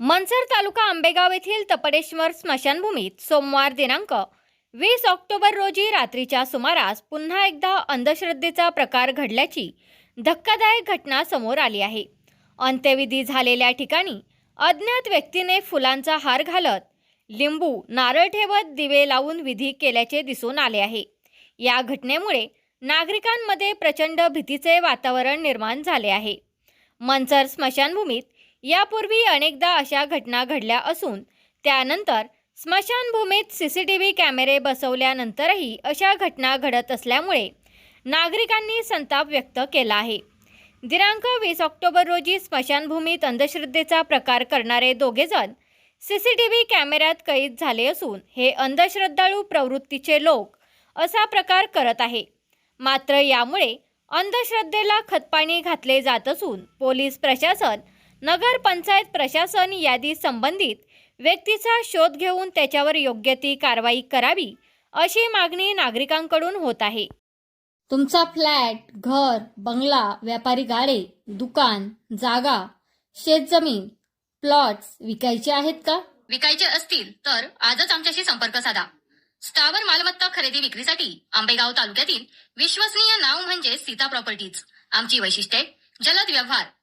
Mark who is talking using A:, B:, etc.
A: मनसर तालुका आंबेगाव येथील तपडेश्वर स्मशानभूमीत सोमवार दिनांक वीस ऑक्टोबर रोजी रात्रीच्या सुमारास पुन्हा एकदा अंधश्रद्धेचा प्रकार घडल्याची धक्कादायक घटना समोर आली आहे. अंत्यविधी झालेल्या ठिकाणी अज्ञात व्यक्तीने फुलांचा हार घालत लिंबू नारळ ठेवत दिवे लावून विधी केल्याचे दिसून आले आहे. या घटनेमुळे नागरिकांमध्ये प्रचंड भीतीचे वातावरण निर्माण झाले आहे. मनसर स्मशानभूमीत यापूर्वी अनेकदा अशा घटना घडल्या असून त्यानंतर स्मशानभूमीत सी सी टी व्ही कॅमेरे बसवल्यानंतरही अशा घटना घडत असल्यामुळे नागरिकांनी संताप व्यक्त केला आहे. दिनांक वीस ऑक्टोबर रोजी स्मशानभूमीत अंधश्रद्धेचा प्रकार करणारे दोघेजण सी सी टी व्ही कॅमेऱ्यात कैद झाले असून हे अंधश्रद्धाळू प्रवृत्तीचे लोक असा प्रकार करत आहे. मात्र यामुळे अंधश्रद्धेला खतपाणी घातले जात असून पोलीस प्रशासन नगर पंचायत प्रशासन यादी संबंधित व्यक्तीचा शोध घेऊन त्याच्यावर योग्य ती कारवाई करावी अशी मागणी नागरिकांकडून होत आहे. तुमचा फ्लॅट घर बंगला व्यापारी गाडे दुकान जागा शेतजमीन प्लॉट्स विकायचे आहेत का?
B: विकायचे असतील तर आजच आमच्याशी संपर्क साधा. स्थावर मालमत्ता खरेदी विक्रीसाठी आंबेगाव तालुक्यातील विश्वसनीय नाव म्हणजे सीता प्रॉपर्टीज. आमची वैशिष्ट्ये जलद व्यवहार